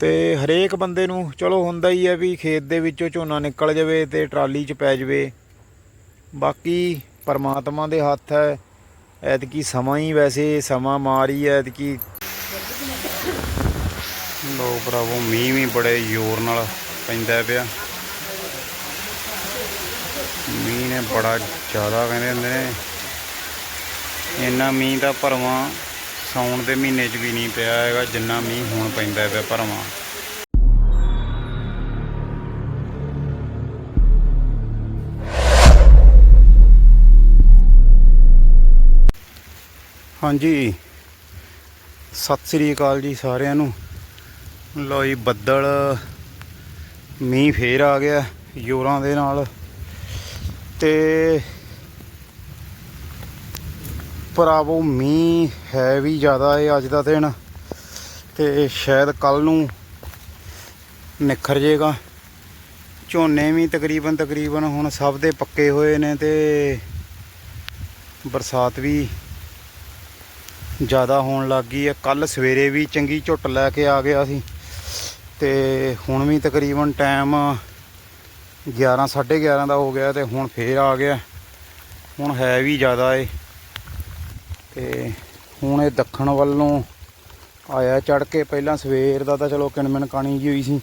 ਤੇ ਹਰੇਕ ਬੰਦੇ ਨੂੰ ਚਲੋ ਹੁੰਦਾ ਹੀ ਹੈ ਵੀ ਖੇਤ ਦੇ ਵਿੱਚੋਂ ਝੋਨਾ ਨਿਕਲ ਜਾਵੇ ਤੇ ਟਰਾਲੀ 'ਚ ਪੈ ਜਾਵੇ। ਬਾਕੀ ਪਰਮਾਤਮਾ ਦੇ ਹੱਥ ਹੈ। ਐਤਕੀ ਸਮਾਂ ਹੀ ਵੈਸੇ ਸਮਾਂ ਮਾਰ ਹੀ ਹੈ ਐਤਕੀ। ਲੋ ਭਰਾਵੋ, ਮੀਂਹ ਵੀ ਬੜੇ ਜ਼ੋਰ ਨਾਲ ਪੈਂਦਾ ਪਿਆ। ਮੀਂਹ ਨੇ ਬੜਾ ਜ਼ਿਆਦਾ ਕਹਿੰਦੇ ਹੁੰਦੇ ਨੇ। ਇੰਨਾ ਮੀਂਹ ਤਾਂ ਭਰਵਾਂ ਸਾਉਣ ਦੇ ਮਹੀਨੇ 'ਚ ਵੀ ਨਹੀਂ ਪਿਆ ਹੈਗਾ, ਜਿੰਨਾ ਮੀਂਹ ਹੁਣ ਪੈਂਦਾ ਪਿਆ ਭਰਵਾਂ। ਹਾਂਜੀ। ਸਤਿ ਸ੍ਰੀ ਅਕਾਲ ਜੀ ਸਾਰਿਆਂ ਨੂੰ। ਲੋ ਜੀ, ਬੱਦਲ, ਮੀਂਹ ਫੇਰ ਆ ਗਿਆ ਜ਼ੋਰਾਂ ਦੇ ਨਾਲ। ਤੇ ਭਰਾਵੋ ਮੀਂਹ ਹੈ ਵੀ ਜ਼ਿਆਦਾ ਏ ਅੱਜ ਦਾ ਦਿਨ ਤੇ ਸ਼ਾਇਦ ਕੱਲ ਨੂੰ ਨਿਖਰ ਜੇਗਾ। ਝੋਨੇ ਵੀ ਤਕਰੀਬਨ ਤਕਰੀਬਨ ਹੁਣ ਸਭ ਦੇ ਪੱਕੇ ਹੋਏ ਨੇ ਤੇ ਬਰਸਾਤ ਵੀ ਜ਼ਿਆਦਾ ਹੋਣ ਲੱਗ ਗਈ ਹੈ। ਕੱਲ ਸਵੇਰੇ ਵੀ ਚੰਗੀ ਝੁੱਟ ਲੈ ਕੇ ਆ ਗਿਆ ਸੀ ਤੇ ਹੁਣ ਵੀ ਤਕਰੀਬਨ ਟਾਈਮ 11 11:30 ਦਾ ਹੋ ਗਿਆ ਤੇ ਹੁਣ ਫੇਰ ਆ ਗਿਆ। ਹੁਣ ਹੈ ਵੀ ਜ਼ਿਆਦਾ ਏ ਤੇ ਹੁਣ ਇਹ ਦੱਖਣ ਵੱਲੋਂ ਆਇਆ ਚੜ ਕੇ, ਪਹਿਲਾਂ ਸਵੇਰ ਦਾ ਤਾਂ ਚਲੋ ਕਿਣਮਿਣ ਕਾਣੀ ਜੀ ਹੋਈ ਸੀ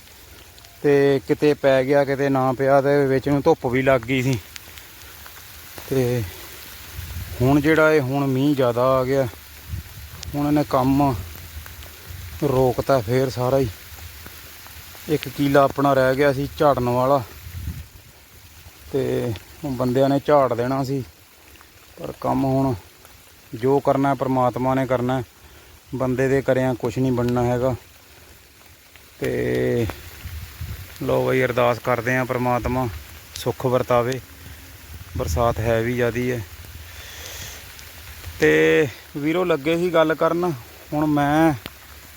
ਤੇ ਕਿਤੇ ਪੈ ਗਿਆ, ਕਿਤੇ ਨਾ ਪਿਆ ਤੇ ਵਿੱਚ ਨੂੰ ਧੁੱਪ ਵੀ ਲੱਗ ਗਈ ਸੀ। ਤੇ ਹੁਣ ਜਿਹੜਾ ਇਹ ਹੁਣ ਮੀਂਹ ਜ਼ਿਆਦਾ ਆ ਗਿਆ, ਹੁਣ ਇਹਨੇ ਕੰਮ ਰੋਕਤਾ ਫੇਰ ਸਾਰਾ ਹੀ। ਇੱਕ ਕੀਲਾ ਆਪਣਾ ਰਹਿ ਗਿਆ ਸੀ ਝਾੜਨ ਵਾਲਾ ਤੇ ਬੰਦਿਆਂ ਨੇ ਝਾੜ ਦੇਣਾ ਸੀ, ਪਰ ਕੰਮ ਹੁਣ ਜੋ ਕਰਨਾ ਪਰਮਾਤਮਾ ਨੇ ਕਰਨਾ ਬੰਦੇ ਦੇ ਕਰਿਆ ਕੁਝ ਨਹੀਂ ਬਣਨਾ ਹੈਗਾ। ਤੇ ਲੋ ਬਈ, ਅਰਦਾਸ ਕਰਦੇ ਆ ਪਰਮਾਤਮਾ ਸੁੱਖ ਵਰਤਾਵੇ। ਬਰਸਾਤ ਹੈ ਵੀ ਜ਼ਿਆਦੀ ਹੈ। ਤੇ ਵੀਰੋ, ਲੱਗੇ ਸੀ ਗੱਲ ਕਰਨ। ਹੁਣ ਮੈਂ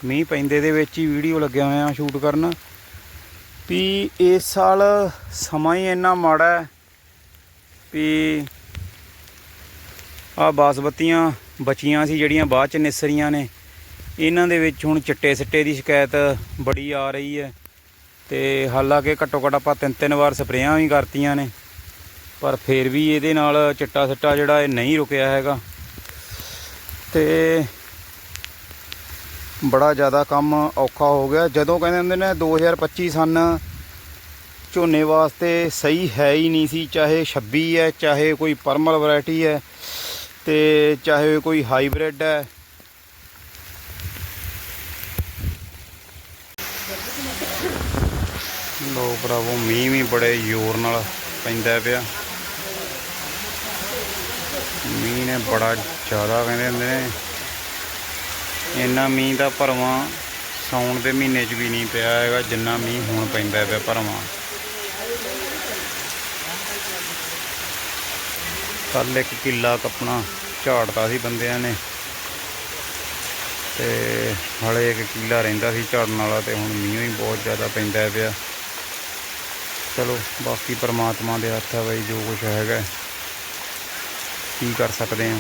ਮੀਂਹ ਪੈਂਦੇ ਦੇ ਵਿੱਚ ਹੀ ਵੀਡੀਓ ਲੱਗਿਆ ਹੋਇਆ ਸ਼ੂਟ ਕਰਨ। ਵੀ ਇਸ ਸਾਲ ਸਮਾਂ ਹੀ ਇੰਨਾ ਮਾੜਾ ਹੈ ਵੀ ਆ ਬਾਸਮਤੀਆਂ ਬਚੀਆਂ ਸੀ ਜਿਹੜੀਆਂ ਬਾਅਦ ਚ ਨਿਸਰੀਆਂ ਨੇ। ਇਹਨਾਂ ਦੇ ਵਿੱਚ ਹੁਣ ਚਿੱਟੇ ਸਿੱਟੇ ਦੀ ਸ਼ਿਕਾਇਤ ਬੜੀ ਆ ਰਹੀ ਹੈ ਤੇ ਹਾਲਾਂਕਿ ਘੱਟੋ ਘੱਟ ਆਪਾਂ ਤਿੰਨ ਤਿੰਨ ਵਾਰ ਸਪਰੇਆਂ ਵੀ ਕਰਤੀਆਂ ਨੇ, ਪਰ ਫਿਰ ਵੀ ਇਹਦੇ ਨਾਲ ਚਿੱਟਾ ਸਿੱਟਾ ਜਿਹੜਾ ਇਹ ਨਹੀਂ ਰੁਕਿਆ ਹੈਗਾ। ਤੇ ਬੜਾ ਜ਼ਿਆਦਾ ਕੰਮ ਔਖਾ ਹੋ ਗਿਆ। ਜਦੋਂ ਕਹਿੰਦੇ ਹੁੰਦੇ ਨੇ 2025 ਸਨ, ਝੋਨੇ ਵਾਸਤੇ ਸਹੀ ਹੈ ਹੀ ਨਹੀਂ ਸੀ, ਚਾਹੇ 26 ਹੈ, ਚਾਹੇ ਕੋਈ ਪਰਮਲ ਵੈਰਾਈਟੀ ਹੈ। ਤੇ ਚਾਹੇ ਕੋਈ ਹਾਈਬ੍ਰਿਡ ਹੈ। ਲੋ ਭਰਾਵੋ, ਮੀਂਹ ਵੀ ਬੜੇ ਜ਼ੋਰ ਨਾਲ ਪੈਂਦਾ ਪਿਆ। ਮੀਂਹ ਨੇ ਬੜਾ ਜ਼ਿਆਦਾ ਕਹਿੰਦੇ ਹੁੰਦੇ ਨੇ। ਇੰਨਾ ਮੀਂਹ ਦਾ ਭਰਵਾਂ ਸਾਉਣ ਦੇ ਮਹੀਨੇ 'ਚ ਵੀ ਨਹੀਂ ਪਿਆ ਹੈਗਾ, ਜਿੰਨਾ ਮੀਂਹ ਹੁਣ ਪੈਂਦਾ ਪਿਆ ਭਰਵਾਂ। ਕੱਲ ਇੱਕ ਕਿੱਲਾ ਕੱਪਣਾ ਝਾੜਦਾ ਸੀ ਬੰਦਿਆਂ ਨੇ। ਤੇ ਹਲੇ ਇੱਕ ਕਿੱਲਾ ਰਹਿੰਦਾ ਸੀ ਝਾੜਨ ਵਾਲਾ ਤੇ ਹੁਣ ਮੀਂਹ ਹੀ ਬਹੁਤ ਜ਼ਿਆਦਾ ਪੈਂਦਾ ਪਿਆ। ਚਲੋ, ਬਾਕੀ ਪਰਮਾਤਮਾ ਦੇ ਹੱਥ ਹੈ ਬਈ, ਜੋ ਕੁਝ ਹੈਗਾ। ਕੀ ਕਰ ਸਕਦੇ ਹਾਂ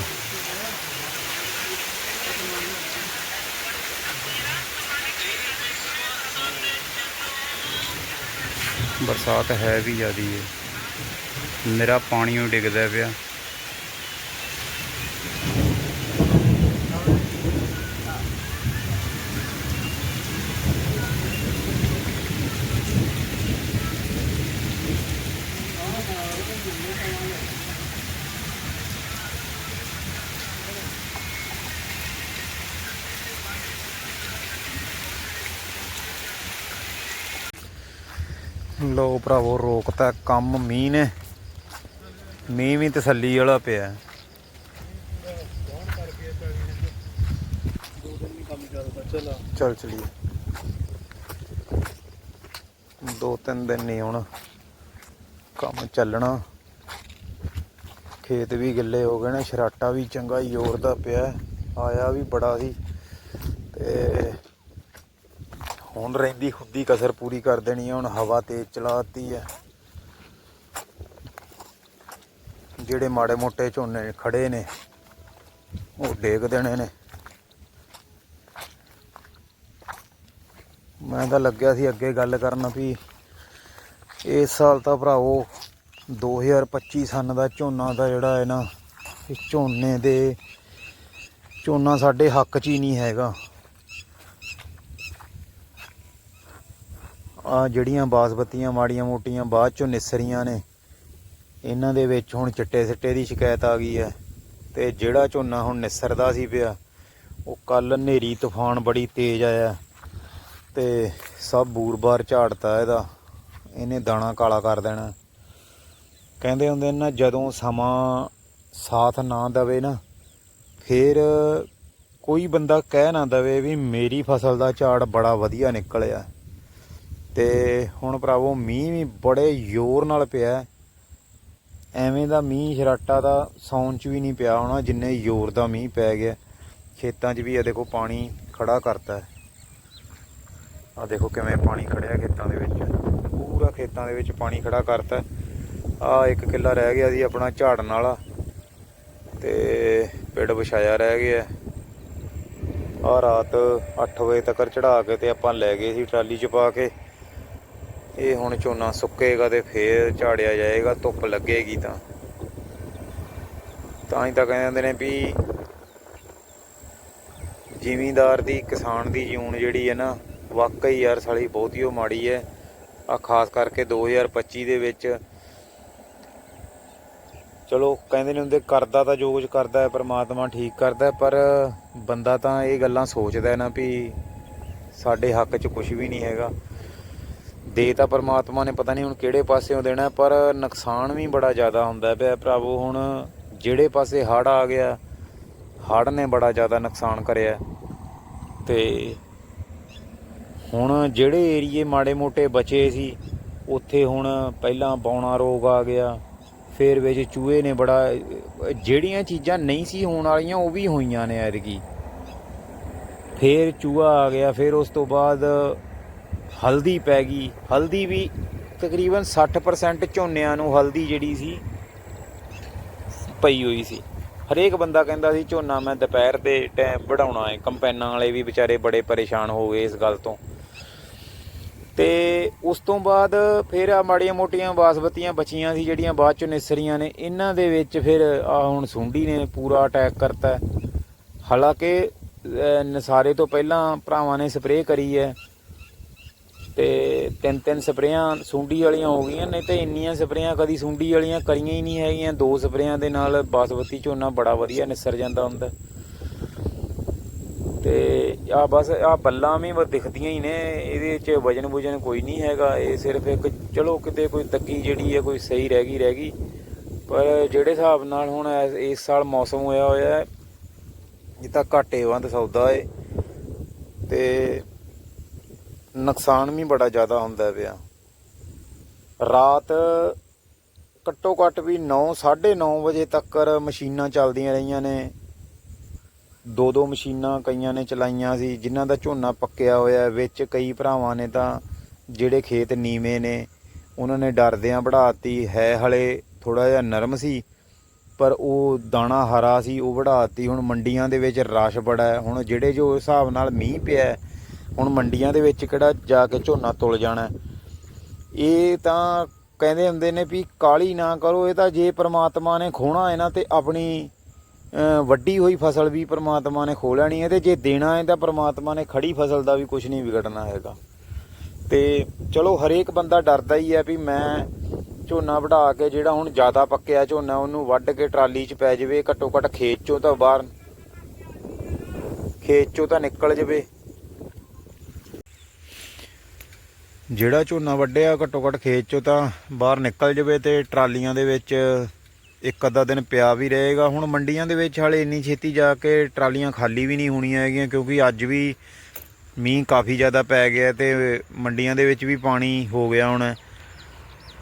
ਬਰਸਾਤ ਹੈ ਵੀ ਜ਼ਿਆਦੀ ਹੈ ਮੇਰਾ ਪਾਣੀ ਉਹ ਡਿੱਗਦਾ ਪਿਆ। ਲੋ ਭਰਾਵੋ ਰੋਕਤਾ ਕੰਮ ਮੀਂਹ ਨੇ। ਮੀਂਹ ਵੀ ਤਸੱਲੀ ਵਾਲਾ ਪਿਆ। ਚਲ ਚਲੀਏ। ਦੋ ਤਿੰਨ ਦਿਨ ਨਹੀਂ ਹੁਣ ਕੰਮ ਚੱਲਣਾ। ਖੇਤ ਵੀ ਗਿੱਲੇ ਹੋ ਗਏ ਨੇ ਸ਼ਰਾਟਾ ਵੀ ਚੰਗਾ ਜ਼ੋਰ ਦਾ ਪਿਆ। ਆਇਆ ਵੀ ਬੜਾ ਸੀ ਤੇ ਹੁਣ ਰਹਿੰਦੀ ਖੁੱਦੀ ਕਸਰ ਪੂਰੀ ਕਰ ਦੇਣੀ ਹੈ ਹੁਣ ਹਵਾ ਤੇਜ਼ ਚਲਾਤੀ ਹੈ ਜਿਹੜੇ ਮਾੜੇ ਮੋਟੇ ਝੋਨੇ ਖੜੇ ਨੇ, ਉਹ ਡੇਗ ਦੇਣੇ ਨੇ। ਮੈਂ ਤਾਂ ਲੱਗਿਆ ਸੀ ਅੱਗੇ ਗੱਲ ਕਰਨ ਵੀ ਇਸ ਸਾਲ ਤਾਂ ਭਰਾਵੋ 2025 ਸਨ ਦਾ ਝੋਨਾ ਦਾ ਜਿਹੜਾ ਹੈ ਨਾ, ਇਹ ਝੋਨੇ ਦੇ, ਝੋਨਾ ਸਾਡੇ ਹੱਕ 'ਚ ਹੀ ਨਹੀਂ ਹੈਗਾ। ਆ ਜਿਹੜੀਆਂ ਬਾਸਪਤੀਆਂ ਮਾੜੀਆਂ ਮੋਟੀਆਂ ਬਾਅਦ ਚੋਂ ਨਿਸਰੀਆਂ ਨੇ, ਇਹਨਾਂ ਦੇ ਵਿੱਚ ਹੁਣ ਚਿੱਟੇ ਸਿੱਟੇ ਦੀ ਸ਼ਿਕਾਇਤ ਆ ਗਈ ਹੈ। ਤੇ ਜਿਹੜਾ ਝੋਨਾ ਹੁਣ ਨਿਸਰਦਾ ਸੀ ਪਿਆ, ਉਹ ਕੱਲ ਹਨੇਰੀ ਤੂਫਾਨ ਬੜੀ ਤੇਜ਼ ਆਇਆ ਤੇ ਸਭ ਬੂਰ-ਬਾਰ ਝਾੜਤਾ ਇਹਦਾ। ਇਹਨੇ ਦਾਣਾ ਕਾਲਾ ਕਰ ਦੇਣਾ। ਕਹਿੰਦੇ ਹੁੰਦੇ ਨੇ ਨਾ, ਜਦੋਂ ਸਮਾਂ ਸਾਥ ਨਾ ਦਵੇ ਨਾ, ਫਿਰ ਕੋਈ ਬੰਦਾ ਕਹਿ ਨਾ ਦਵੇ ਵੀ ਮੇਰੀ ਫਸਲ ਦਾ ਝਾੜ ਬੜਾ ਵਧੀਆ ਨਿਕਲਿਆ। ਤੇ ਹੁਣ ਭਰਾਵੋ ਮੀਂਹ ਵੀ ਬੜੇ ਜ਼ੋਰ ਨਾਲ ਪਿਆ ਐਵੇਂ ਦਾ ਮੀਂਹ ਸ਼ਰਾਟਾ ਦਾ ਸੌਣ ਚ ਵੀ ਨਹੀਂ ਪਿਆ ਹੋਣਾ, ਜਿੰਨੇ ਜ਼ੋਰ ਦਾ ਮੀਂਹ ਪੈ ਗਿਆ। ਖੇਤਾਂ 'ਚ ਵੀ ਇਹ ਦੇਖੋ ਪਾਣੀ ਖੜਾ ਕਰਤਾ ਆ ਦੇਖੋ ਕਿਵੇਂ ਪਾਣੀ ਖੜਿਆ ਖੇਤਾਂ ਦੇ ਵਿੱਚ। ਪੂਰਾ ਖੇਤਾਂ ਦੇ ਵਿੱਚ ਪਾਣੀ ਖੜਾ ਕਰਤਾ ਆ ਇੱਕ ਕਿੱਲਾ ਰਹਿ ਗਿਆ ਸੀ ਆਪਣਾ ਝਾੜਨ ਵਾਲਾ। ਤੇ ਪਿੜ ਵਿਛਾਇਆ ਰਹਿ ਗਿਆ ਆ ਰਾਤ 8 ਵਜੇ ਤੱਕ ਚੜਾ ਕੇ ਤੇ ਆਪਾਂ ਲੈ ਗਏ ਸੀ ਟਰਾਲੀ 'ਚ ਪਾ ਕੇ। ਇਹ ਹੁਣ ਝੋਨਾ ਸੁੱਕੇਗਾ ਤੇ ਫੇਰ ਝਾੜਿਆ ਜਾਏਗਾ, ਧੁੱਪ ਲੱਗੇਗੀ ਤਾਂ। ਤਾਂ ਹੀ ਤਾਂ ਕਹਿੰਦੇ ਹੁੰਦੇ ਨੇ ਵੀ ਜ਼ਿਮੀਂਦਾਰ ਦੀ, ਕਿਸਾਨ ਦੀ ਜੂਨ ਜਿਹੜੀ ਹੈ ਨਾ, ਵਾਕਈ ਯਾਰ ਸਾਲੀ ਬਹੁਤੀ ਉਹ ਮਾੜੀ ਹੈ। ਆ ਖਾਸ ਕਰਕੇ 2025 ਦੇ ਵਿੱਚ ਚਲੋ, ਕਹਿੰਦੇ ਨੇ ਹੁੰਦੇ ਕਰਦਾ ਤਾਂ ਜੋ ਕੁਝ ਕਰਦਾ ਹੈ, ਪ੍ਰਮਾਤਮਾ ਠੀਕ ਕਰਦਾ ਪਰ ਬੰਦਾ ਤਾਂ ਇਹ ਗੱਲਾਂ ਸੋਚਦਾ ਨਾ ਵੀ ਸਾਡੇ ਹੱਕ 'ਚ ਕੁਝ ਵੀ ਨਹੀਂ ਹੈਗਾ। ਦੇ ਤਾਂ ਪਰਮਾਤਮਾ ਨੇ ਪਤਾ ਨਹੀਂ ਹੁਣ ਕਿਹੜੇ ਪਾਸਿਓਂ ਦੇਣਾ, ਪਰ ਨੁਕਸਾਨ ਵੀ ਬੜਾ ਜ਼ਿਆਦਾ ਹੁੰਦਾ ਪਿਆ ਭਰਾਵੋ। ਹੁਣ ਜਿਹੜੇ ਪਾਸੇ ਹੜ੍ਹ ਆ ਗਿਆ, ਹੜ੍ਹ ਨੇ ਬੜਾ ਜ਼ਿਆਦਾ ਨੁਕਸਾਨ ਕਰਿਆ। ਤੇ ਹੁਣ ਜਿਹੜੇ ਏਰੀਏ ਮਾੜੇ ਮੋਟੇ ਬਚੇ ਸੀ, ਉੱਥੇ ਹੁਣ ਪਹਿਲਾਂ ਬੌਣਾ ਰੋਗ ਆ ਗਿਆ, ਫਿਰ ਵਿੱਚ ਚੂਹੇ ਨੇ ਬੜਾ, ਜਿਹੜੀਆਂ ਚੀਜ਼ਾਂ ਨਹੀਂ ਸੀ ਹੋਣ ਵਾਲੀਆਂ, ਉਹ ਵੀ ਹੋਈਆਂ ਨੇ ਐਤਕੀ। ਫਿਰ ਚੂਹਾ ਆ ਗਿਆ, ਫਿਰ ਉਸ ਤੋਂ ਬਾਅਦ ਹਲਦੀ ਪੈ ਗਈ। ਹਲਦੀ ਵੀ ਤਕਰੀਬਨ 60% ਝੋਨਿਆਂ ਨੂੰ ਹਲਦੀ ਜਿਹੜੀ ਸੀ ਪਈ ਹੋਈ ਸੀ। ਹਰੇਕ ਬੰਦਾ ਕਹਿੰਦਾ ਸੀ ਝੋਨਾ ਮੈਂ ਦੁਪਹਿਰ ਦੇ ਟਾਈਮ ਵਢਾਉਣਾ ਹੈ। ਕੰਪੈਨਾਂ ਵਾਲੇ ਵੀ ਵਿਚਾਰੇ ਬੜੇ ਪਰੇਸ਼ਾਨ ਹੋ ਗਏ ਇਸ ਗੱਲ ਤੋਂ। ਤੇ ਉਸ ਤੋਂ ਬਾਅਦ ਫਿਰ ਆ ਮਾੜੀਆਂ ਮੋਟੀਆਂ ਬਾਸਪਤੀਆਂ ਬਚੀਆਂ ਸੀ ਜਿਹੜੀਆਂ ਬਾਅਦ 'ਚੋਂ ਨਿਸਰੀਆਂ ਨੇ। ਇਹਨਾਂ ਦੇ ਵਿੱਚ ਫਿਰ ਆ ਹੁਣ ਸੁੰਡੀ ਨੇ ਪੂਰਾ ਅਟੈਕ ਕਰਤਾ। ਹਾਲਾਂਕਿ ਅਹ, ਨਸਾਰੇ ਤੋਂ ਪਹਿਲਾਂ ਭਰਾਵਾਂ ਨੇ ਸਪਰੇਅ ਕਰੀ ਹੈ। ਤੇ ਤਿੰਨ ਤਿੰਨ ਸਪਰੇਆਂ ਸੁੰਡੀ ਵਾਲੀਆਂ ਹੋ ਗਈਆਂ, ਨਹੀਂ ਤੇ ਇੰਨੀਆਂ ਸਪਰੇਆਂ ਕਦੀ ਸੁੰਡੀ ਵਾਲੀਆਂ ਕਰੀਆਂ ਹੀ ਨਹੀਂ ਹੈਗੀਆਂ। ਦੋ ਸਪਰੇਆਂ ਦੇ ਨਾਲ ਬਾਸਮਤੀ ਝੋਨਾ ਬੜਾ ਵਧੀਆ ਨਿਸਰ ਜਾਂਦਾ ਹੁੰਦਾ। ਤੇ ਆ ਬਸ ਆ ਬੱਲਾਂ ਵੀ ਦਿਖਦੀਆਂ ਹੀ ਨੇ, ਇਹਦੇ 'ਚ ਵਜਨ ਵੁਜਨ ਕੋਈ ਨਹੀਂ ਹੈਗਾ, ਇਹ ਸਿਰਫ ਇੱਕ ਚਲੋ ਕਿਤੇ ਕੋਈ ਤੱਕੀ ਜਿਹੜੀ ਹੈ ਕੋਈ ਸਹੀ ਰਹਿ ਗਈ ਰਹਿ ਗਈ। ਪਰ ਜਿਹੜੇ ਹਿਸਾਬ ਨਾਲ ਹੁਣ ਇਸ ਸਾਲ ਮੌਸਮ ਹੋਇਆ ਹੋਇਆ ਹੈ, ਇਹ ਤਾਂ ਘਾਟੇ ਵੰਦ ਸੌਦਾ ਏ। ਤੇ ਨੁਕਸਾਨ ਵੀ ਬੜਾ ਜ਼ਿਆਦਾ ਹੁੰਦਾ ਪਿਆ। ਰਾਤ ਘੱਟੋ ਘੱਟ ਵੀ 9 9:30 ਵਜੇ ਤੱਕ ਮਸ਼ੀਨਾਂ ਚੱਲਦੀਆਂ ਰਹੀਆਂ ਨੇ। ਦੋ ਦੋ ਮਸ਼ੀਨਾਂ ਕਈਆਂ ਨੇ ਚਲਾਈਆਂ ਸੀ, ਜਿਨ੍ਹਾਂ ਦਾ ਝੋਨਾ ਪੱਕਿਆ ਹੋਇਆ ਵਿੱਚ ਕਈ ਭਰਾਵਾਂ ਨੇ ਤਾਂ ਜਿਹੜੇ ਖੇਤ ਨੀਵੇਂ ਨੇ, ਉਹਨਾਂ ਨੇ ਡਰਦਿਆਂ ਵਢਾਤੀ ਹੈ ਹਲੇ ਥੋੜਾ ਜਿਹਾ ਨਰਮ ਸੀ, ਪਰ ਉਹ ਦਾਣਾ ਹਰਾ ਸੀ, ਉਹ ਵਢਾਤੀ ਹੁਣ ਮੰਡੀਆਂ ਦੇ ਵਿੱਚ ਰਸ਼ ਬੜਾ ਹੈ, ਹੁਣ ਜਿਹੜੇ ਜੋ ਹਿਸਾਬ ਨਾਲ ਮੀਂਹ ਪਿਆ ਹੁਣ ਮੰਡੀਆਂ ਦੇ ਵਿੱਚ ਕਿਹੜਾ ਜਾ ਕੇ ਝੋਨਾ ਤੁਲ ਜਾਣਾ ਇਹ ਤਾਂ ਕਹਿੰਦੇ ਹੁੰਦੇ ਨੇ ਵੀ ਕਾਲੀ ਨਾ ਕਰੋ, ਇਹ ਤਾਂ ਜੇ ਪ੍ਰਮਾਤਮਾ ਨੇ ਖੋਣਾ ਹੈ ਨਾ ਤੇ ਆਪਣੀ ਵੱਡੀ ਹੋਈ ਫਸਲ ਵੀ ਪ੍ਰਮਾਤਮਾ ਨੇ ਖੋ ਲੈਣੀ ਹੈ ਤੇ ਜੇ ਦੇਣਾ ਹੈ ਤਾਂ ਪ੍ਰਮਾਤਮਾ ਨੇ ਖੜੀ ਫਸਲ ਦਾ ਵੀ ਕੁਝ ਨਹੀਂ ਵਿਗੜਨਾ ਹੈਗਾ। ਤੇ ਚਲੋ ਹਰੇਕ ਬੰਦਾ ਡਰਦਾ ਹੀ ਹੈ ਵੀ ਮੈਂ ਝੋਨਾ ਵਢਾ ਕੇ ਜਿਹੜਾ ਹੁਣ ਜ਼ਿਆਦਾ ਪੱਕਿਆ ਝੋਨਾ, ਉਹਨੂੰ ਵੱਢ ਕੇ ਟਰਾਲੀ 'ਚ ਪੈ ਜਾਵੇ, ਘੱਟੋ ਘੱਟ ਖੇਤ 'ਚੋਂ ਤਾਂ ਬਾਹਰ, ਖੇਤ 'ਚੋਂ ਤਾਂ ਨਿਕਲ ਜਾਵੇ। ਜਿਹੜਾ ਝੋਨਾ ਵੱਢਿਆ ਘੱਟੋ ਘੱਟ ਖੇਤ 'ਚੋਂ ਤਾਂ ਬਾਹਰ ਨਿਕਲ ਜਾਵੇ ਤੇ ਟਰਾਲੀਆਂ ਦੇ ਵਿੱਚ ਇੱਕ ਅੱਧਾ ਦਿਨ ਪਿਆ ਵੀ ਰਹੇਗਾ। ਹੁਣ ਮੰਡੀਆਂ ਦੇ ਵਿੱਚ ਹਾਲੇ ਇੰਨੀ ਛੇਤੀ ਜਾ ਕੇ ਟਰਾਲੀਆਂ ਖਾਲੀ ਵੀ ਨਹੀਂ ਹੋਣੀਆਂ ਹੈਗੀਆਂ ਕਿਉਂਕਿ ਅੱਜ ਵੀ ਮੀਂਹ ਕਾਫੀ ਜ਼ਿਆਦਾ ਪੈ ਗਿਆ ਤੇ ਮੰਡੀਆਂ ਦੇ ਵਿੱਚ ਵੀ ਪਾਣੀ ਹੋ ਗਿਆ ਹੁਣ।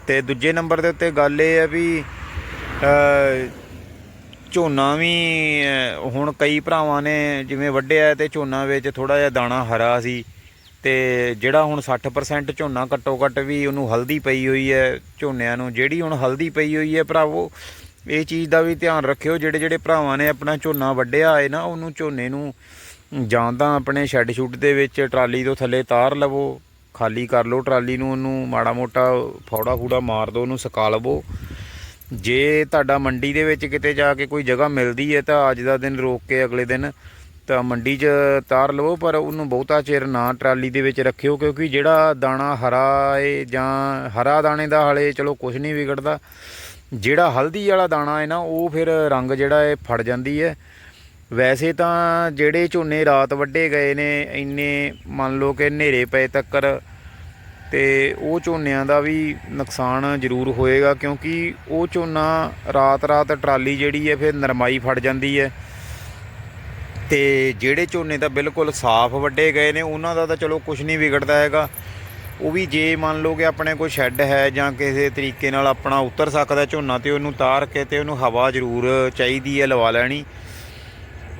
ਤੇ ਦੂਜੇ ਨੰਬਰ ਦੇ ਉੱਤੇ ਗੱਲ ਇਹ ਹੈ ਵੀ ਝੋਨਾ ਵੀ ਹੁਣ ਕਈ ਭਰਾਵਾਂ ਨੇ ਜਿਵੇਂ ਵੱਢਿਆ ਤੇ ਝੋਨਾ ਵਿੱਚ ਥੋੜਾ ਜਿਹਾ ਦਾਣਾ ਹਰਾ ਸੀ। ਤੇ ਜਿਹੜਾ ਹੁਣ 60% ਝੋਨਾ ਘੱਟੋ ਘੱਟ ਵੀ ਉਹਨੂੰ ਹਲਦੀ ਪਈ ਹੋਈ ਹੈ ਝੋਨਿਆਂ ਨੂੰ, ਜਿਹੜੀ ਹੁਣ ਹਲਦੀ ਪਈ ਹੋਈ ਹੈ ਭਰਾਵੋ, ਇਹ ਚੀਜ਼ ਦਾ ਵੀ ਧਿਆਨ ਰੱਖਿਓ, ਜਿਹੜੇ ਜਿਹੜੇ ਭਰਾਵਾਂ ਨੇ ਆਪਣਾ ਝੋਨਾ ਵੱਢਿਆ ਹੈ ਨਾ, ਉਹਨੂੰ ਝੋਨੇ ਨੂੰ ਜਾਂ ਤਾਂ ਆਪਣੇ ਸ਼ੈੱਡ ਸ਼ੁੱਡ ਦੇ ਵਿੱਚ ਟਰਾਲੀ ਤੋਂ ਥੱਲੇ ਤਾਰ ਲਵੋ, ਖਾਲੀ ਕਰ ਲਓ ਟਰਾਲੀ ਨੂੰ ਉਹਨੂੰ, ਮਾੜਾ ਮੋਟਾ ਫੌੜਾ ਫੂੜਾ ਮਾਰ ਦਿਓ ਉਹਨੂੰ ਸੁਕਾ ਲਵੋ। ਜੇ ਤੁਹਾਡਾ ਮੰਡੀ ਦੇ ਵਿੱਚ ਕਿਤੇ ਜਾ ਕੇ ਕੋਈ ਜਗ੍ਹਾ ਮਿਲਦੀ ਹੈ ਤਾਂ ਅੱਜ ਦਾ ਦਿਨ ਰੋਕ ਕੇ ਅਗਲੇ ਦਿਨ ਤਾਂ ਮੰਡੀ 'ਚ ਤਾਰ ਲਵੋ, ਪਰ ਉਹਨੂੰ ਬਹੁਤਾ ਚਿਰ ਨਾ ਟਰਾਲੀ ਦੇ ਵਿੱਚ ਰੱਖਿਓ, ਕਿਉਂਕਿ ਜਿਹੜਾ ਦਾਣਾ ਹਰਾ ਏ ਜਾਂ ਹਰਾ ਦਾਣੇ ਦਾ ਹਲੇ ਚਲੋ ਕੁਝ ਨਹੀਂ ਵਿਗੜਦਾ, ਜਿਹੜਾ ਹਲਦੀ ਵਾਲਾ ਦਾਣਾ ਹੈ ਨਾ, ਉਹ ਫਿਰ ਰੰਗ ਜਿਹੜਾ ਹੈ ਫੜ ਜਾਂਦੀ ਹੈ ਵੈਸੇ ਤਾਂ ਜਿਹੜੇ ਝੋਨੇ ਰਾਤ ਵੱਢੇ ਗਏ ਨੇ, ਇੰਨੇ ਮੰਨ ਲਓ ਕਿ ਹਨੇਰੇ ਪਏ ਤੱਕਰ, ਤੇ ਉਹ ਝੋਨਿਆਂ ਦਾ ਵੀ ਨੁਕਸਾਨ ਜ਼ਰੂਰ ਹੋਏਗਾ, ਕਿਉਂਕਿ ਉਹ ਝੋਨਾ ਰਾਤ ਰਾਤ ਟਰਾਲੀ ਜਿਹੜੀ ਹੈ ਫਿਰ ਨਰਮਾਈ ਫੜ ਜਾਂਦੀ ਹੈ ਤੇ ਜਿਹੜੇ ਝੋਨੇ ਤਾਂ ਬਿਲਕੁਲ ਸਾਫ਼ ਵੱਡੇ ਗਏ ਨੇ, ਉਹਨਾਂ ਦਾ ਤਾਂ ਚਲੋ ਕੁਝ ਨਹੀਂ ਵਿਗੜਦਾ ਹੈਗਾ। ਉਹ ਵੀ ਜੇ ਮੰਨ ਲਓ ਕਿ ਆਪਣੇ ਕੋਈ ਸ਼ੈੱਡ ਹੈ ਜਾਂ ਕਿਸੇ ਤਰੀਕੇ ਨਾਲ ਆਪਣਾ ਉਤਰ ਸਕਦਾ ਝੋਨਾ ਤੇ ਉਹਨੂੰ ਤਾਰ ਕੇ ਤੇ ਉਹਨੂੰ ਹਵਾ ਜ਼ਰੂਰ ਚਾਹੀਦੀ ਹੈ ਲਵਾ ਲੈਣੀ।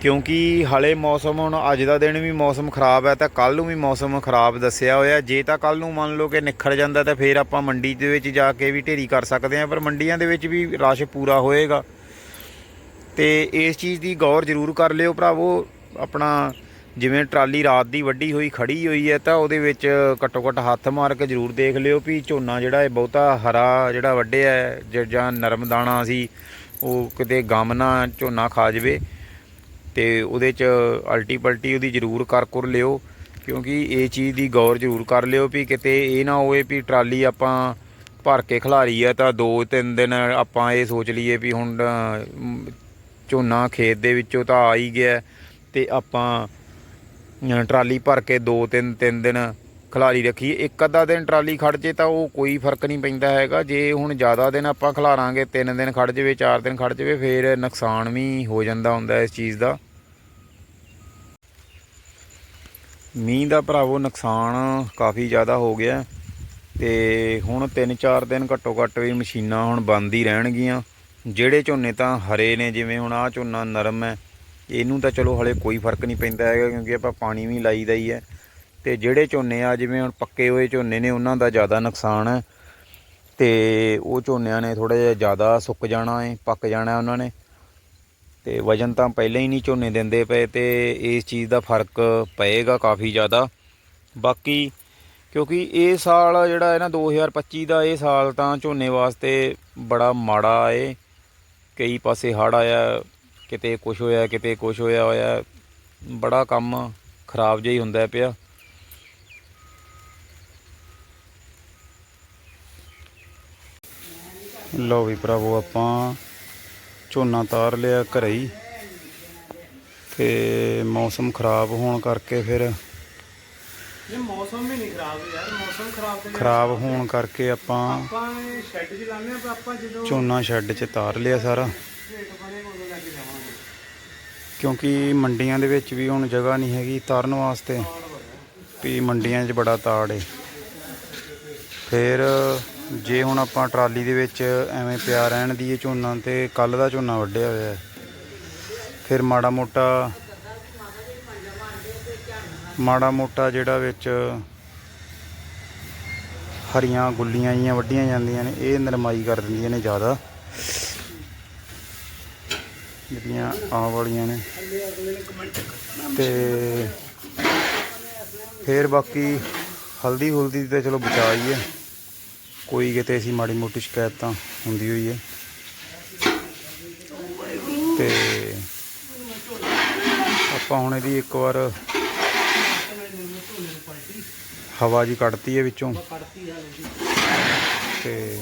ਕਿਉਂਕਿ ਹਲੇ ਮੌਸਮ ਹੁਣ ਅੱਜ ਦਾ ਦਿਨ ਵੀ ਮੌਸਮ ਖਰਾਬ ਹੈ ਤਾਂ ਕੱਲ ਨੂੰ ਵੀ ਮੌਸਮ ਖਰਾਬ ਦੱਸਿਆ ਹੋਇਆ ਜੇ ਤਾਂ ਕੱਲ ਨੂੰ ਮੰਨ ਲਓ ਕਿ ਨਿਖਰ ਜਾਂਦਾ ਤਾਂ ਫਿਰ ਆਪਾਂ ਮੰਡੀ ਦੇ ਵਿੱਚ ਜਾ ਕੇ ਵੀ ਢੇਰੀ ਕਰ ਸਕਦੇ ਹਾਂ, ਪਰ ਮੰਡੀਆਂ ਦੇ ਵਿੱਚ ਵੀ ਰਸ਼ ਪੂਰਾ ਹੋਏਗਾ। ਤੇ ਇਸ ਚੀਜ਼ ਦੀ ਗੌਰ ਜ਼ਰੂਰ ਕਰ ਲਿਓ ਭਰਾਵੋ। ਆਪਣਾ ਜਿਵੇਂ ਟਰਾਲੀ ਰਾਤ ਦੀ ਵੱਡੀ ਹੋਈ, ਖੜੀ ਹੋਈ ਹੈ, ਤਾਂ ਉਹਦੇ ਵਿੱਚ ਘੱਟੋ ਘੱਟ ਹੱਥ ਮਾਰ ਕੇ ਜ਼ਰੂਰ ਦੇਖ ਲਿਓ ਵੀ ਝੋਨਾ ਜਿਹੜਾ ਹੈ ਬਹੁਤਾ ਹਰਾ ਜਿਹੜਾ ਵੱਡਿਆ ਹੈ, ਜ- ਜਾਂ ਨਰਮ ਦਾਣਾ ਸੀ, ਉਹ ਕਿਤੇ ਗਮ ਨਾ ਝੋਨਾ ਖਾ ਜਵੇ। ਤੇ ਉਹਦੇ ਚ ਅਲਟੀ ਪਲਟੀ ਉਹਦੀ ਜ਼ਰੂਰ ਕਰ ਕੁਰ ਲਿਓ, ਕਿਉਂਕਿ ਇਹ ਚੀਜ਼ ਦੀ ਗੌਰ ਜ਼ਰੂਰ ਕਰ ਲਿਓ ਵੀ ਕਿਤੇ ਇਹ ਨਾ ਹੋਵੇ ਵੀ ਟਰਾਲੀ ਆਪਾਂ ਭਰ ਕੇ ਖਿਲਾਰੀ ਆ ਤਾਂ ਦੋ ਤਿੰਨ ਦਿਨ ਆਪਾਂ ਇਹ ਸੋਚ ਲਈਏ ਵੀ ਹੁਣ ਝੋਨਾ ਖੇਤ ਦੇ ਵਿੱਚੋਂ ਤਾਂ ਆ ਹੀ ਗਿਆ ਤੇ ਆਪਾਂ ਟਰਾਲੀ ਭਰ ਕੇ ਦੋ ਤਿੰਨ ਤਿੰਨ ਦਿਨ ਖਿਲਾਰੀ ਰੱਖੀਏ ਇੱਕ ਅੱਧਾ ਦਿਨ ਟਰਾਲੀ ਖੜ ਜੇ ਤਾਂ ਉਹ ਕੋਈ ਫ਼ਰਕ ਨਹੀਂ ਪੈਂਦਾ ਹੈਗਾ। ਜੇ ਹੁਣ ਜ਼ਿਆਦਾ ਦਿਨ ਆਪਾਂ ਖਲਾਰਾਂਗੇ ਤਿੰਨ ਦਿਨ ਖੜ ਜਾਵੇ, ਚਾਰ ਦਿਨ ਖੜ ਜਾਵੇ, ਫਿਰ ਨੁਕਸਾਨ ਵੀ ਹੋ ਜਾਂਦਾ ਹੁੰਦਾ ਇਸ ਚੀਜ਼ ਦਾ। ਮੀਂਹ ਦਾ ਭਰਾਵੋ ਨੁਕਸਾਨ ਕਾਫੀ ਜ਼ਿਆਦਾ ਹੋ ਗਿਆ। ਤੇ ਹੁਣ 3-4 ਦਿਨ ਘੱਟੋ ਘੱਟ ਵੀ ਮਸ਼ੀਨਾਂ ਹੁਣ ਬੰਦ ਹੀ ਰਹਿਣਗੀਆਂ। ਜਿਹੜੇ ਝੋਨੇ ਤਾਂ ਹਰੇ ਨੇ, ਜਿਵੇਂ ਹੁਣ ਆਹ ਝੋਨਾ ਨਰਮ ਹੈ, ਇਹਨੂੰ ਤਾਂ ਚਲੋ ਹਲੇ ਕੋਈ ਫ਼ਰਕ ਨਹੀਂ ਪੈਂਦਾ ਹੈਗਾ, ਕਿਉਂਕਿ ਆਪਾਂ ਪਾਣੀ ਵੀ ਲਾਈਦਾ ਹੀ ਹੈ। ਤੇ ਜਿਹੜੇ ਝੋਨੇ ਆ, ਜਿਵੇਂ ਹੁਣ ਪੱਕੇ ਹੋਏ ਝੋਨੇ ਨੇ, ਉਹਨਾਂ ਦਾ ਜ਼ਿਆਦਾ ਨੁਕਸਾਨ ਹੈ। ਤੇ ਉਹ ਝੋਨਿਆਂ ਨੇ ਥੋੜਾ ਜਿਹਾ ਜ਼ਿਆਦਾ ਸੁੱਕ ਜਾਣਾ ਹੈ, ਪੱਕ ਜਾਣਾ ਉਹਨਾਂ ਨੇ। ਤੇ ਵਜਨ ਤਾਂ ਪਹਿਲਾਂ ਹੀ ਨਹੀਂ ਝੋਨੇ ਦਿੰਦੇ ਪਏ, ਤੇ ਇਸ ਚੀਜ਼ ਦਾ ਫ਼ਰਕ ਪਏਗਾ ਕਾਫੀ ਜ਼ਿਆਦਾ। ਬਾਕੀ ਕਿਉਂਕਿ ਇਹ ਸਾਲ ਜਿਹੜਾ ਹੈ ਨਾ 2025 ਦਾ, ਇਹ ਸਾਲ ਤਾਂ ਝੋਨੇ ਵਾਸਤੇ ਬੜਾ ਮਾੜਾ ਏ ਕਈ ਪਾਸੇ ਹੜ੍ਹ ਆਇਆ, ਕਿਤੇ ਕੁਝ ਹੋਇਆ, ਕਿਤੇ ਕੁਝ ਹੋਇਆ ਹੋਇਆ, ਬੜਾ ਕੰਮ ਖਰਾਬ ਜਿਹਾ ਹੀ ਹੁੰਦਾ ਪਿਆ। ਲਓ ਵੀ ਭਰਾਵੋ, ਆਪਾਂ ਝੋਨਾ ਤਾਰ ਲਿਆ ਘਰੇ ਹੀ ਤੇ ਮੌਸਮ ਖਰਾਬ ਹੋਣ ਕਰਕੇ ਫਿਰ ਇਹ ਮੌਸਮ ਵੀ ਨਹੀਂ ਖਰਾਬ ਯਾਰ ਮੌਸਮ ਖਰਾਬ ਤੇ ਖਰਾਬ ਹੋਣ ਕਰਕੇ ਆਪਾਂ ਆਪਾਂ ਸ਼ੈੱਡ 'ਚ ਲਾਉਂਦੇ ਆ ਪਰ ਆਪਾਂ ਜਦੋਂ ਝੋਨਾ ਸ਼ੈੱਡ 'ਚ ਤਾਰ ਲਿਆ ਸਾਰਾ। ਕਿਉਂਕਿ ਮੰਡੀਆਂ ਦੇ ਵਿੱਚ ਵੀ ਹੁਣ ਜਗ੍ਹਾ ਨਹੀਂ ਹੈਗੀ ਤਾਰਨ ਵਾਸਤੇ। ਵੀ ਮੰਡੀਆਂ 'ਚ ਬੜਾ ਤਾੜ ਏ। ਫਿਰ ਜੇ ਹੁਣ ਆਪਾਂ ਟਰਾਲੀ ਦੇ ਵਿੱਚ ਐਵੇਂ ਪਿਆ ਰਹਿਣ ਦੀ ਝੋਨਾ ਤੇ ਕੱਲ ਦਾ ਝੋਨਾ ਵੱਢਿਆ ਹੋਇਆ। ਫਿਰ ਮਾੜਾ ਮੋਟਾ ਮਾੜਾ ਮੋਟਾ ਜਿਹੜਾ ਵਿੱਚ ਹਰੀਆਂ ਗੁੱਲੀਆਂ ਜੀਆਂ ਵੱਢੀਆਂ ਜਾਂਦੀਆਂ ਨੇ, ਇਹ ਨਰਮਾਈ ਕਰ ਦਿੰਦੀਆਂ ਨੇ ਜ਼ਿਆਦਾ। ਜਿਹੜੀਆਂ ਆਹ ਵਾਲੀਆਂ ਨੇ। ਤੇ ਫਿਰ ਬਾਕੀ ਹਲਦੀ ਹੁਲਦੀ ਦੀ ਤਾਂ ਚਲੋ ਬਚਾ ਹੀ ਹੈ ਕੋਈ ਕਿਤੇ ਅਸੀਂ ਮਾੜੀ ਮੋਟੀ ਸ਼ਿਕਾਇਤ ਤਾਂ ਹੁੰਦੀ ਹੋਈ ਹੈ। ਤੇ ਆਪਾਂ ਹੁਣ ਇਹਦੀ ਇੱਕ ਵਾਰ ਹਵਾ ਜੀ ਕੱਢਤੀ ਹੈ ਵਿੱਚੋਂ। ਤੇ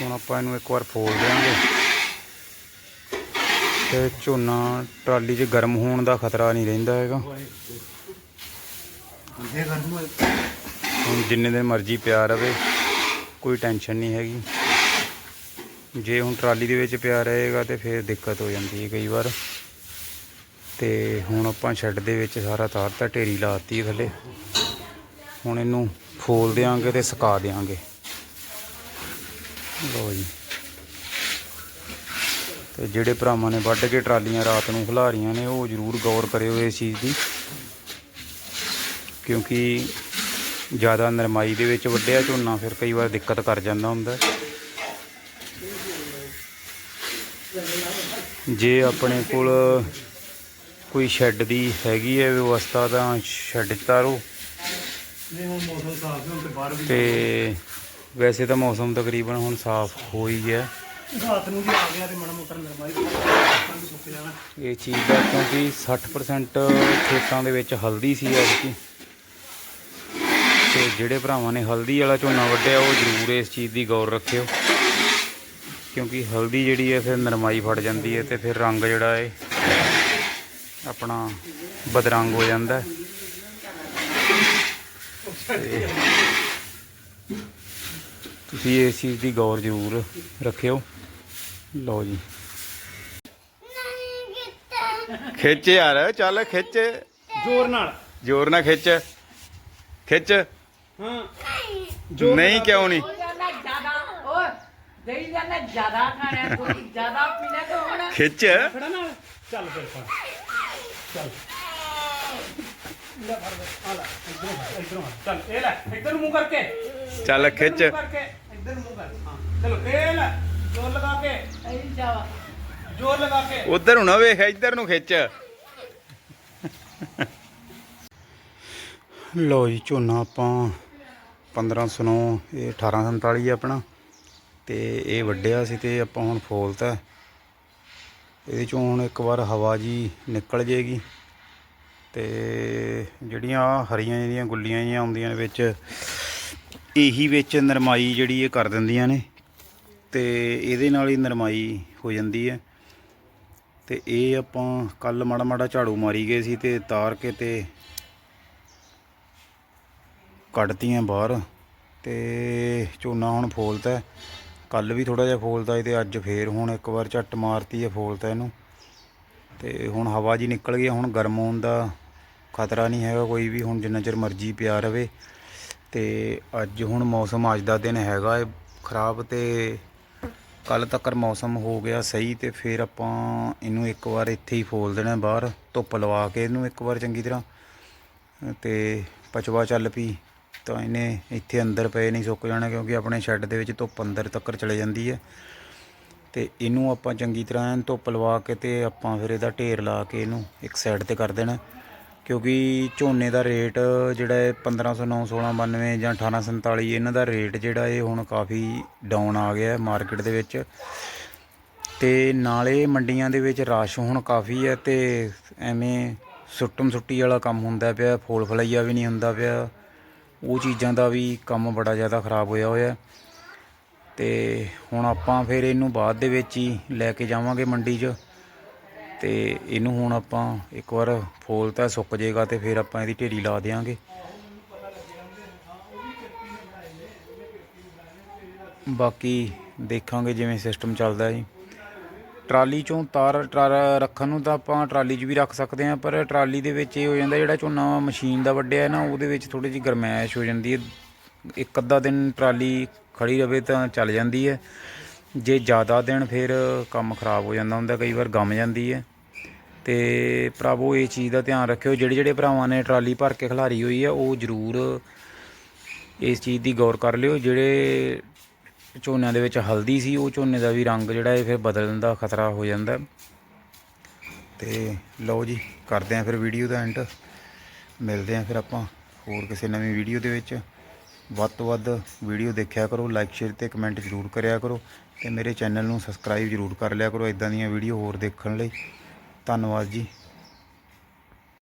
ਹੁਣ ਆਪਾਂ ਇਹਨੂੰ ਇੱਕ ਵਾਰ ਫੋਲ ਦਿਆਂਗੇ। ਤੇ ਝੋਨਾ ਟਰਾਲੀ 'ਚ ਗਰਮ ਹੋਣ ਦਾ ਖਤਰਾ ਨਹੀਂ ਰਹਿੰਦਾ ਹੈਗਾ। ਹੁਣ ਜਿੰਨੇ ਦਿਨ ਮਰਜ਼ੀ ਪਿਆ ਰਵੇ ਕੋਈ ਟੈਨਸ਼ਨ ਨਹੀਂ ਹੈਗੀ। ਜੇ ਹੁਣ ਟਰਾਲੀ ਦੇ ਵਿੱਚ ਪਿਆ ਰਹੇਗਾ ਤੇ ਫਿਰ ਦਿੱਕਤ ਹੋ ਜਾਂਦੀ ਹੈ ਕਈ ਵਾਰ। ਤੇ ਹੁਣ ਆਪਾਂ ਸ਼ੈੱਡ ਦੇ ਵਿੱਚ ਸਾਰਾ ਤਾਰਤਾ ਢੇਰੀ ਲਾਤੀ ਥੱਲੇ। ਹੁਣ ਇਹਨੂੰ ਫੋਲ ਦਿਆਂਗੇ ਤੇ ਸੁਕਾ ਦਿਆਂਗੇ। ਲਓ ਜੀ। ਤੇ ਜਿਹੜੇ ਭਰਾਵਾਂ ਨੇ ਵੱਢ ਕੇ ਟਰਾਲੀਆਂ ਰਾਤ ਨੂੰ ਖਿਲਾਰੀਆਂ ਨੇ, ਉਹ ਜ਼ਰੂਰ ਗੌਰ ਕਰਿਓ ਇਸ ਚੀਜ਼ ਦੀ। ਕਿਉਂਕਿ ਜ਼ਿਆਦਾ ਨਰਮਾਈ ਦੇ ਵਿੱਚ ਵੱਢਿਆ ਝੋਨਾ, ਫਿਰ ਕਈ ਵਾਰ ਦਿੱਕਤ ਕਰ ਜਾਂਦਾ ਹੁੰਦਾ। ਜੇ ਆਪਣੇ ਕੋਲ ਕੋਈ ਸ਼ੈੱਡ ਦੀ ਹੈਗੀ ਹੈ ਵਿਵਸਥਾ ਤਾਂ ਸ਼ੈੱਡ ਤਾਰੋ ਤੇ ਵੈਸੇ ਤਾਂ ਮੌਸਮ ਤਕਰੀਬਨ ਹੁਣ ਸਾਫ਼ ਹੋ ਹੀ ਗਿਆ। ਰਾਤ ਨੂੰ ਵੀ ਆ ਗਿਆ ਤੇ ਮਣਾ ਮੋਟਰ ਨਰਮਾਈ ਸੁੱਕ ਜਾਣਾ ਇਹ ਚੀਜ਼ ਦਾ ਕਿਉਂਕਿ 60% ਖੇਤਾਂ ਦੇ ਵਿੱਚ ਹਲਦੀ ਸੀ ਐਤਕੀ ਤੇ ਜਿਹੜੇ ਭਰਾਵਾਂ ਨੇ ਹਲਦੀ ਵਾਲਾ ਝੋਨਾ ਵੱਢਿਆ ਉਹ ਜ਼ਰੂਰ ਇਸ ਚੀਜ਼ ਦੀ ਗੌਰ ਰੱਖਿਓ। ਕਿਉਂਕਿ ਹਲਦੀ ਜਿਹੜੀ ਹੈ ਫਿਰ ਨਰਮਾਈ ਫੜ ਜਾਂਦੀ ਹੈ ਤੇ ਫਿਰ ਰੰਗ ਜਿਹੜਾ ਹੈ ਆਪਣਾ ਬਦਰੰਗ ਹੋ ਜਾਂਦਾ ਤੁਸੀਂ ਇਸ ਚੀਜ਼ ਦੀ ਗੌਰ ਜ਼ਰੂਰ ਰੱਖਿਓ। ਲਓ ਜੀ। ਖਿੱਚ ਯਾਰ ਚੱਲ ਖਿੱਚ। ਜ਼ੋਰ ਨਾਲ। ਜ਼ੋਰ ਨਾਲ ਖਿੱਚ। ਖਿੱਚ। ਹਾਂ। ਨਹੀਂ ਕਿਉਂ ਨਹੀਂ? ਜਾਨਾ ਜ਼ਿਆਦਾ। ਓਏ ਦੇਈ ਜਾਨਾ ਜ਼ਿਆਦਾ ਖਾਣਾ ਕੋਈ ਜ਼ਿਆਦਾ ਪੀਣਾ ਤਾਂ ਹੁਣ ਖਿੱਚ। ਖੜਾ ਨਾਲ। ਚੱਲ ਫਿਰ ਫੜ। ਚੱਲ। ਲੈ ਫੜ ਲੈ, ਆ ਲੈ ਇਧਰੋਂ ਇਧਰੋਂ ਚੱਲ ਇਹ ਲੈ ਇਧਰ ਨੂੰ ਮੂੰਹ ਕਰਕੇ। ਚੱਲ ਇੱਧਰ ਖਿੱਚ। ਨੂੰ ਕਰਕੇ ਇਧਰ ਨੂੰ ਮੂੰਹ ਕਰ ਹਾਂ ਚਲੋ ਇਹ ਲੈ ਜ਼ੋਰ ਲਗਾ ਕੇ। ਐਂ ਜਾਵਾ ਜ਼ੋਰ ਲਗਾ ਕੇ। ਉਧਰ ਨੂੰ ਨਾ ਵੇਖ ਇੱਧਰ ਨੂੰ ਖਿੱਚ। ਲਓ ਜੀ ਝੋਨਾ ਆਪਾਂ 1509 ਇਹ 1847 ਆ ਆਪਣਾ। ਤੇ ਇਹ ਵੱਡਿਆ ਸੀ ਤੇ ਆਪਾਂ ਹੁਣ ਫੋਲਤਾ। ਇਹਦੇ ਚੋਂ ਹੁਣ ਇੱਕ ਵਾਰ ਹਵਾ ਜੀ ਨਿਕਲ ਜੇਗੀ ਤੇ ਜਿਹੜੀਆਂ ਹਰੀਆਂ ਜਿਹੜੀਆਂ ਗੁੱਲੀਆਂ ਜਿਹੀਆਂ ਆਉਂਦੀਆਂ ਨੇ ਵਿੱਚ, ਇਹੀ ਵਿੱਚ ਨਰਮਾਈ ਜਿਹੜੀ ਇਹ ਕਰ ਦਿੰਦੀਆਂ ਨੇ ਤੇ ਇਹਦੇ ਨਾਲ ਹੀ ਨਰਮਾਈ ਹੋ ਜਾਂਦੀ ਹੈ। ਤੇ ਇਹ ਆਪਾਂ ਕੱਲ ਮਾੜਾ ਮਾੜਾ ਝਾੜੂ ਮਾਰੀ ਗਏ ਸੀ ਤੇ ਤਾਰ ਕੇ ਤੇ ਕੱਢਤੀਆਂ ਬਾਹਰ ਤੇ ਝੋਨਾ ਹੁਣ ਫੋਲਤਾ ਕੱਲ ਵੀ ਥੋੜਾ ਜਿਹਾ ਫੋਲਤਾ ਸੀ ਤੇ ਅੱਜ ਫੇਰ ਹੁਣ ਇੱਕ ਵਾਰ ਝੱਟ ਮਾਰਤੀ ਹੈ ਫੋਲਤਾ ਇਹਨੂੰ। ਤੇ ਹੁਣ ਹਵਾ ਜੀ ਨਿਕਲ ਗਈ ਹੁਣ ਗਰਮ ਹੋਣ ਦਾ ਖਤਰਾ ਨਹੀਂ ਹੈਗਾ, ਕੋਈ ਵੀ ਹੁਣ ਜਿੰਨਾ ਚਿਰ ਮਰਜ਼ੀ ਪਿਆ ਰਵੇ। ਤੇ ਅੱਜ ਹੁਣ ਮੌਸਮ ਅੱਜ ਦਾ ਦਿਨ ਹੈਗਾ ਹੈ ਖਰਾਬ ਤੇ ਕੱਲ ਤੱਕ ਮੌਸਮ ਹੋ ਗਿਆ ਸਹੀ ਤੇ ਫਿਰ ਆਪਾਂ ਇਹਨੂੰ ਇੱਕ ਵਾਰ ਇੱਥੇ ਹੀ ਫੋਲ ਦੇਣਾ ਬਾਹਰ, ਧੁੱਪ ਲਵਾ ਕੇ ਇਹਨੂੰ ਇੱਕ ਵਾਰ ਚੰਗੀ ਤਰ੍ਹਾਂ। ਤੇ ਪਚਵਾ ਚੱਲ ਪਈ। ਤਾਂ ਇਹਨੇ ਇੱਥੇ ਅੰਦਰ ਪਏ ਨਹੀਂ ਸੁੱਕ ਜਾਣਾ ਕਿਉਂਕਿ ਆਪਣੇ ਸ਼ੈੱਡ ਦੇ ਵਿੱਚ ਧੁੱਪ ਅੰਦਰ ਤੱਕ ਚਲੇ ਜਾਂਦੀ ਹੈ। ਤੇ ਇਹਨੂੰ ਆਪਾਂ ਚੰਗੀ ਤਰ੍ਹਾਂ ਐਨ ਧੁੱਪ ਲਵਾ ਕੇ ਤੇ ਆਪਾਂ ਫਿਰ ਇਹਦਾ ਢੇਰ ਲਾ ਕੇ ਇਹਨੂੰ ਇੱਕ ਸਾਈਡ ਤੇ ਕਰ ਦੇਣਾ। ਕਿਉਂਕਿ ਝੋਨੇ ਦਾ ਰੇਟ ਜਿਹੜਾ ਹੈ 1509 1692 ਜਾਂ 1847 ਇਹਨਾਂ ਦਾ ਰੇਟ ਜਿਹੜਾ ਇਹ ਹੁਣ ਕਾਫੀ ਡਾਊਨ ਆ ਗਿਆ ਹੈ ਮਾਰਕੀਟ ਦੇ ਵਿੱਚ। ਤੇ ਨਾਲੇ ਮੰਡੀਆਂ ਦੇ ਵਿੱਚ ਰਸ਼ ਹੁਣ ਕਾਫੀ ਹੈ ਤੇ ਐਵੇਂ ਸੁੱਟਮ ਸੁੱਟੀ ਵਾਲਾ ਕੰਮ ਹੁੰਦਾ ਪਿਆ ਫੋਲ ਫਲਾਈਆ ਵੀ ਨਹੀਂ ਹੁੰਦਾ ਪਿਆ। ਉਹ ਚੀਜ਼ਾਂ ਦਾ ਵੀ ਕੰਮ ਬੜਾ ਜ਼ਿਆਦਾ ਖਰਾਬ ਹੋਇਆ ਹੋਇਆ ਤੇ ਹੁਣ ਆਪਾਂ ਫਿਰ ਇਹਨੂੰ ਬਾਅਦ ਦੇ ਵਿੱਚ ਹੀ ਲੈ ਕੇ ਜਾਵਾਂਗੇ ਮੰਡੀ 'ਚ। ਤੇ ਇਹਨੂੰ ਹੁਣ ਆਪਾਂ ਇੱਕ ਵਾਰ ਫੋਲ ਤਾਂ ਸੁੱਕ ਜਾਏਗਾ ਤੇ ਫਿਰ ਆਪਾਂ ਇਹਦੀ ਢੇਰੀ ਲਾ ਦੇਵਾਂਗੇ ਬਾਕੀ ਦੇਖਾਂਗੇ ਜਿਵੇਂ ਸਿਸਟਮ ਚੱਲਦਾ ਜੀ ਟਰਾਲੀ ਚੋਂ ਤਾਰ ਟਰਾਰ ਰੱਖਣ ਨੂੰ ਤਾਂ ਆਪਾਂ ਟਰਾਲੀ 'ਚ ਵੀ ਰੱਖ ਸਕਦੇ ਹਾਂ, ਪਰ ਟਰਾਲੀ ਦੇ ਵਿੱਚ ਇਹ ਹੋ ਜਾਂਦਾ ਜਿਹੜਾ ਝੋਨਾ ਮਸ਼ੀਨ ਦਾ ਵੱਡਿਆ ਹੈ ਨਾ, ਉਹਦੇ ਵਿੱਚ ਥੋੜੀ ਜਿਹੀ ਗਰਮੈਸ਼ ਹੋ ਜਾਂਦੀ ਹੈ। ਇੱਕ ਅੱਧਾ ਦਿਨ ਟਰਾਲੀ ਖੜੀ ਰਵੇ ਤਾਂ ਚੱਲ ਜਾਂਦੀ ਹੈ। ਜੇ ਜ਼ਿਆਦਾ ਦਿਨ ਫਿਰ ਕੰਮ ਖਰਾਬ ਹੋ ਜਾਂਦਾ ਹੁੰਦਾ, ਕਈ ਵਾਰ ਗਮ ਜਾਂਦੀ ਹੈ। ਤੇ ਭਰਾਵੋ, ਇਹ ਚੀਜ਼ ਦਾ ਧਿਆਨ ਰੱਖਿਓ, ਜਿਹੜੇ ਜਿਹੜੇ ਭਰਾਵਾਂ ਨੇ ਟਰਾਲੀ ਭਰ ਕੇ ਖਿਲਾਰੀ ਹੋਈ ਹੈ, ਉਹ ਜ਼ਰੂਰ ਇਸ ਚੀਜ਼ ਦੀ ਗੌਰ ਕਰ ਲਿਓ। ਜਿਹੜੇ ਝੋਨਿਆਂ ਦੇ ਵਿੱਚ ਹਲਦੀ ਸੀ, ਉਹ ਝੋਨੇ ਦਾ ਵੀ ਰੰਗ ਜਿਹੜਾ ਹੈ ਫਿਰ ਬਦਲਣ ਦਾ ਖਤਰਾ ਹੋ ਜਾਂਦਾ। ਹੈ। ਤੇ ਲਓ ਜੀ, ਕਰਦੇ ਆਂ ਫਿਰ ਵੀਡੀਓ ਦਾ ਐਂਡ ਮਿਲਦੇ ਆਂ ਫਿਰ ਆਪਾਂ ਹੋਰ ਕਿਸੇ ਨਵੀਂ ਵੀਡੀਓ ਦੇ ਵਿੱਚ। ਵੱਧ ਤੋਂ ਵੱਧ ਵੀਡੀਓ ਦੇਖਿਆ ਕਰੋ ਲਾਈਕ ਸ਼ੇਅਰ ਤੇ ਕਮੈਂਟ ਜ਼ਰੂਰ ਕਰਿਆ ਕਰੋ। ਤੇ ਮੇਰੇ ਚੈਨਲ ਨੂੰ ਸਬਸਕ੍ਰਾਈਬ ਜ਼ਰੂਰ ਕਰ ਲਿਆ ਕਰੋ ਇਦਾਂ ਦੀਆਂ ਵੀਡੀਓ ਹੋਰ ਦੇਖਣ ਲਈ। ਧੰਨਵਾਦ ਜੀ।